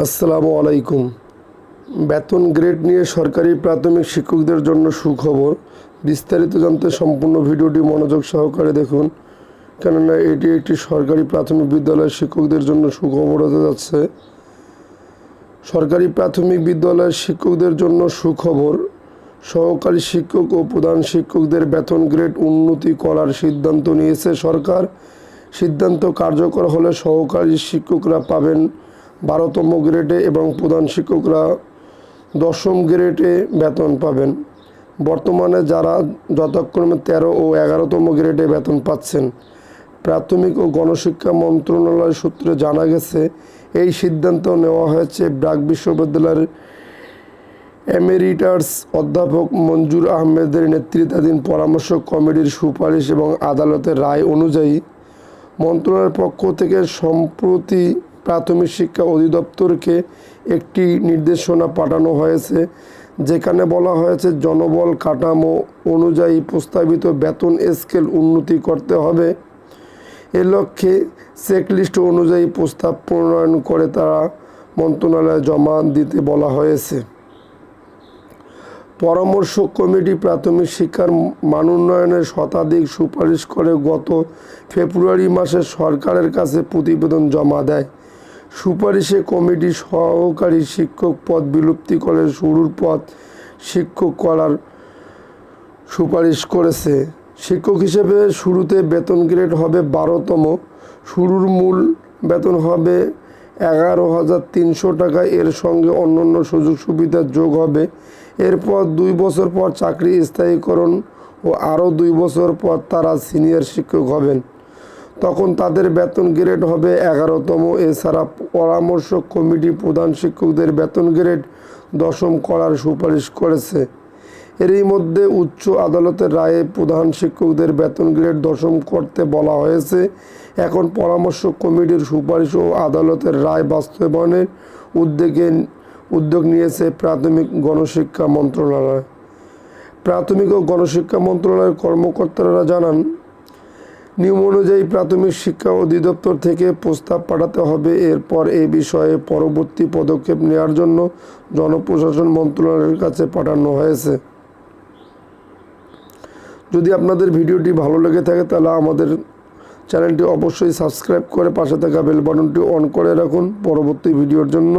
আসসালামু আলাইকুম। বেতন গ্রেড নিয়ে সরকারি প্রাথমিক শিক্ষকদের জন্য সুখবর। বিস্তারিত জানতে সম্পূর্ণ ভিডিওটি মনোযোগ সহকারে দেখুন, কেননা এটি একটি সরকারি প্রাথমিক বিদ্যালয়ের শিক্ষকদের জন্য সুখবর হতে যাচ্ছে। সরকারি প্রাথমিক বিদ্যালয়ের শিক্ষকদের জন্য সুখবর, সহকারী শিক্ষক ও প্রধান শিক্ষকদের বেতন গ্রেড উন্নতি করার সিদ্ধান্ত নিয়েছে সরকার। সিদ্ধান্ত কার্যকর হলে সহকারী শিক্ষকরা পাবেন বারোতম গ্রেডে এবং প্রধান শিক্ষকরা দশম গ্রেডে বেতন পাবেন। বর্তমানে যারা যথাক্রমে তেরো ও এগারোতম গ্রেডে বেতন পাচ্ছেন, প্রাথমিক ও গণশিক্ষা মন্ত্রণালয় সূত্রে জানা গেছে, এই সিদ্ধান্ত নেওয়া হয়েছে ব্রাক বিশ্ববিদ্যালয়ের এমেরিটার্স অধ্যাপক মঞ্জুর আহমেদের নেতৃত্বাধীন পরামর্শ কমিটির সুপারিশ এবং আদালতের রায় অনুযায়ী মন্ত্রণালয়ের পক্ষ থেকে সম্প্রতি প্রাথমিক শিক্ষা অধিদপ্তরকে একটি নির্দেশনা পাঠানো হয়েছে, যেখানে বলা হয়েছে জনবল কাঠামো অনুযায়ী প্রস্তাবিত বেতন স্কেল উন্নতি করতে হবে। এ লক্ষ্যে চেকলিস্ট অনুযায়ী প্রস্তাব প্রণয়ন করে তারা মন্ত্রণালয়ে জমা দিতে বলা হয়েছে। পরামর্শ কমিটি প্রাথমিক শিক্ষার মান উন্নয়নের শতাধিক সুপারিশ করে গত ফেব্রুয়ারি মাসে সরকারের কাছে প্রতিবেদন জমা দেয়। সুপারিশে কমিটি সহকারী শিক্ষক পদ বিলুপ্তি করে শুরুর পদ শিক্ষক করার সুপারিশ করেছে। শিক্ষক হিসেবে শুরুতে বেতন গ্রেড হবে বারোতম, শুরুর মূল বেতন হবে এগারো হাজার তিনশো টাকা, এর সঙ্গে অন্যান্য সুযোগ সুবিধা যোগ হবে। এরপর দুই বছর পর চাকরি স্থায়ীকরণ ও আরও দুই বছর পর তারা সিনিয়র শিক্ষক হবেন। তখন তাদের বেতন গ্রেড হবে এগারোতম। এছাড়া পরামর্শ কমিটি প্রধান শিক্ষকদের বেতন গ্রেড দশম করার সুপারিশ করেছে। এরই মধ্যে উচ্চ আদালতের রায়ে প্রধান শিক্ষকদের বেতন গ্রেড দশম করতে বলা হয়েছে। এখন পরামর্শ কমিটির সুপারিশ ও আদালতের রায় বাস্তবায়নের উদ্যোগে উদ্যোগ নিয়েছে প্রাথমিক গণশিক্ষা মন্ত্রণালয়। প্রাথমিক ও গণশিক্ষা মন্ত্রণালয়ের কর্মকর্তারা জানান নিয়ম অনুযায়ী প্রাথমিক শিক্ষা অধিদপ্তর থেকে প্রস্তাব পাঠাতে হবে। এরপর এই বিষয়ে পরবর্তী পদক্ষেপ নেওয়ার জন্য জনপ্রশাসন মন্ত্রণালয়ের কাছে পাঠানো হয়েছে। যদি আপনাদের ভিডিওটি ভালো লেগে থাকে, তাহলে আমাদের চ্যানেলটি অবশ্যই সাবস্ক্রাইব করে পাশে থাকা বেল বাটনটি অন করে রাখুন। পরবর্তী ভিডিওর জন্য